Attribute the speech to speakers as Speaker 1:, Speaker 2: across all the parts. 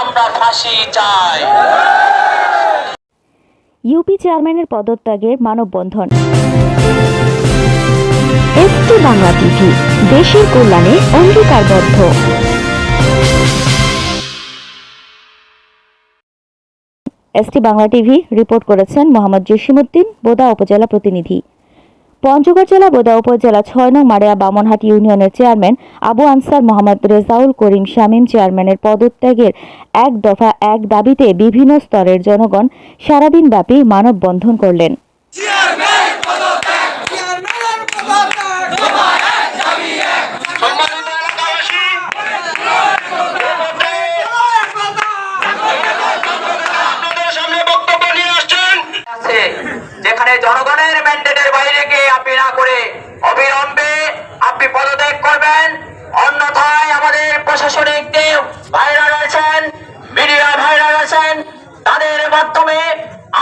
Speaker 1: আমরা ফাঁসি চাই।
Speaker 2: ইউপি চেয়ারম্যানের পদত্যাগের মানববন্ধন।
Speaker 3: এসটি বাংলা টিভি, দেশের কল্যাণে অঙ্গীকারবদ্ধ।
Speaker 2: এসটি বাংলা টিভি রিপোর্ট করেছেন মোহাম্মদ জসিমউদ্দিন, বোদা উপজেলা প্রতিনিধি। পঞ্চগড় জেলা বোদা উপজেলা ছয় নং মারিয়া বামনহাট ইউনিয়নের চেয়ারম্যান আবু আনসার মোহাম্মদ রেজাউল করিম শামীম চেয়ারম্যানের পদত্যাগের এক দফা এক দাবিতে বিভিন্ন স্তরের জনগণ সারাদিন ব্যাপী মানববন্ধন করলেন।
Speaker 1: যেখানে জনগণের ম্যান্ডেটের বাইরে গিয়ে আপনি না করে অবিলম্বে আপনি পদত্যাগ করবেন। অন্যথায় আমাদের প্রশাসনিক দেব ভাইরা রয়েছেন মিডিয়া ভাইরাল আছেন, তাদের মাধ্যমে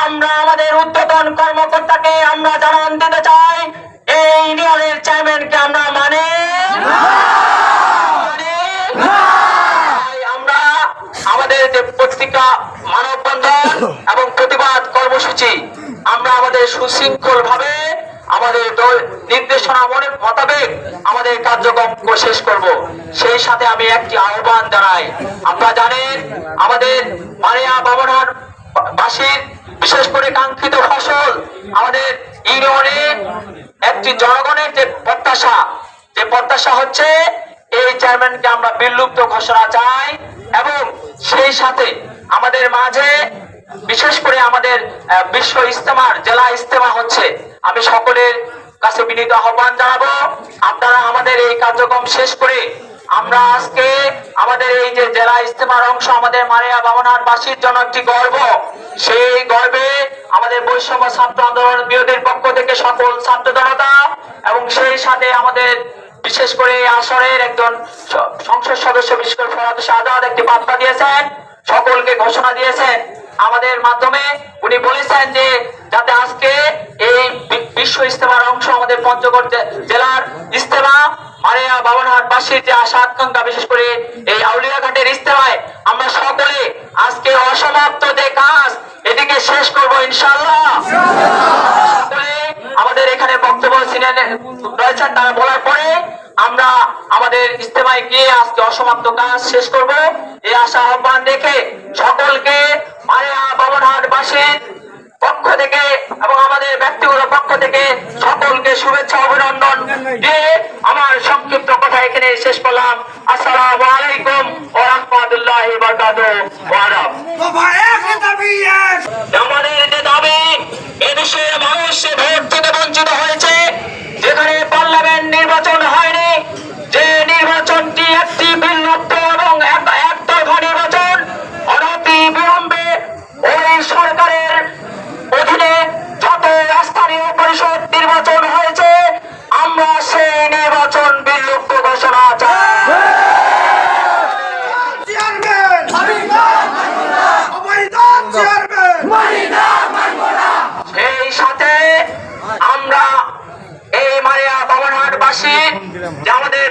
Speaker 1: আমরা আমাদের উদ্বোধন কর্মকর্তাকে আমরা জানান দিতে চাই এই ইউনিয়নের চেয়ারম্যানকে আমরা মানে মানে তাই আমরা আমাদের যে পত্রিকা মানববন্ধন এবং প্রতিবাদ কর্মসূচি আমরা আমাদের সুশৃঙ্খল ভাবে আমাদের নির্দেশনা মনে মোতাবেক আমাদের কার্যক্রম শেষ করব। সেই সাথে আমি একটি আহ্বান জানাই। আপনারা জানেন, আমাদের মারিয়া বাবনার বাসীর বিশেষ করে কাঙ্ক্ষিত ফসল, আমাদের ইউনিয়নে একটি জনগণের যে প্রত্যাশা যে প্রত্যাশা হচ্ছে এই চেয়ারম্যানকে আমরা বিলুপ্ত ঘোষণা চাই এবং সেই সাথে আমাদের মাঝে বিশেষ করে আমাদের বিশ্ব ইস্তেমার, জেলা ইস্তেমা হচ্ছে। আমি সকলের কাছে বিনীত আহ্বান জানাব, আপনারা আমাদের এই কার্যক্রম শেষ করে আমরা আজকে আমাদের এই যে জেলা ইস্তেমার অংশ, আমাদের মারিয়া বামনার বাসীর জন্য একটি গর্ব, সেই গর্বে আমাদের বৈষম্য ছাত্র আন্দোলন বিরোধীর পক্ষ থেকে সকল ছাত্র জনতা এবং সেই সাথে আমাদের বিশেষ করে আসরের একজন সংসদ সদস্য, বিশেষ করে ফরাদ শাহজাদ একটি বার্তা দিয়েছেন, সকলকে ঘোষণা দিয়েছেন। আমাদের মাধ্যমে উনি বলেছেন যে যাতে আজকে এই বিশ্ব ইস্তেমার অংশ আমাদের পঞ্চগড় জেলার ইস্তেমা যে আশা আকাঙ্ক্ষা, বিশেষ করে এই আউলিয়াঘাটের ইস্তেমায় আমরা সকলে আজকে অসমাপ্ত যে কাজ, এটিকে শেষ করব ইনশাল্লাহ আমাদের এখানে বক্তব্য ছিলেন রয়েছেন বলার পরে আমরা আমাদের ইস্তেমায় গিয়ে আজকে অসমাপ্ত কাজ শেষ করব। এই আশা আহ্বান রেখে সকলকে বাসীর পক্ষ থেকে এবং আমাদের ব্যক্তিগত পক্ষ থেকে সকলকে শুভেচ্ছা অভিনন্দন দিয়ে আমার সংক্ষিপ্ত কথা এখানে শেষ করলাম। আসসালাম আলাইকুম ও রহমতুল্লাহ
Speaker 4: এক
Speaker 1: আমাদের যে দাবি এদেশের মানুষ ভোট থেকে বঞ্চিত হয়েছে যে আমাদের